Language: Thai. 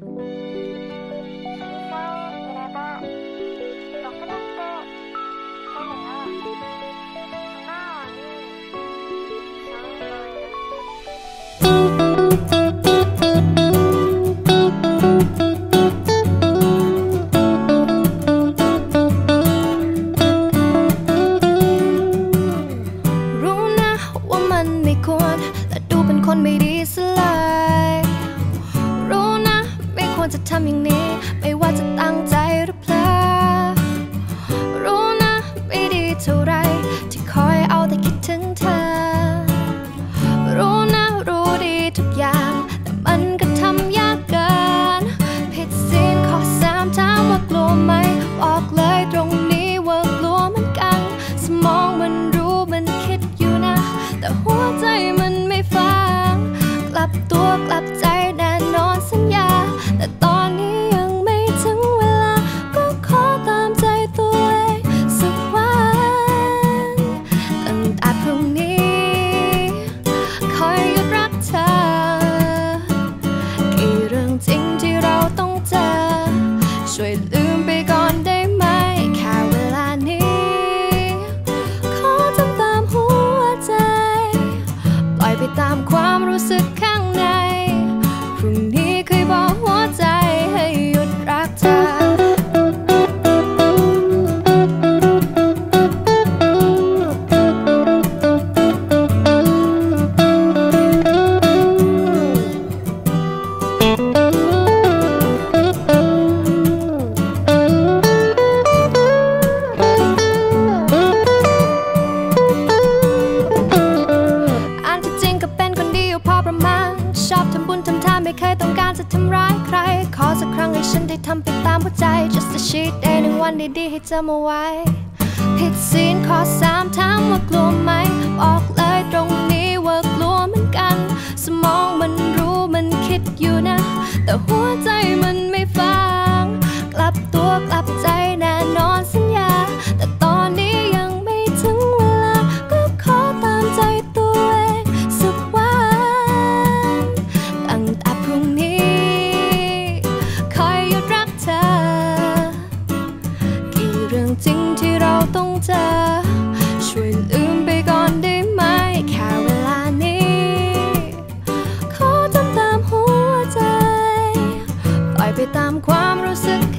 รู้ ควรจะทำอย่างนี้ ไม่ว่าจะตั้งใจหรือเปล่า รู้นะไม่ดีเท่าไร ที่คอยเอาแต่คิดถึงเธอ รู้นะรู้ดีทุกอย่าง แต่มันก็ทำยากเกิน ผิดศีลขอสามถามว่ากลัวไหม บอกเลยตรงนี้ว่ากลัวเหมือนกัน สมองมันรู้มันคิดอยู่นะ แต่หัวใจมันไม่ฟัง กลับตัวกลับใจแน่นอนสัญญา ปล่อยไปตามความรู้สึก ทำร้ายใคร ขอสักครั้งให้ฉันได้ทำไปตามหัวใจ just a cheat day หนึ่งวันดีๆให้จำเอาไว้ ผิดศีลขอสามถามว่ากลัวไหม ไปตามความรู้สึก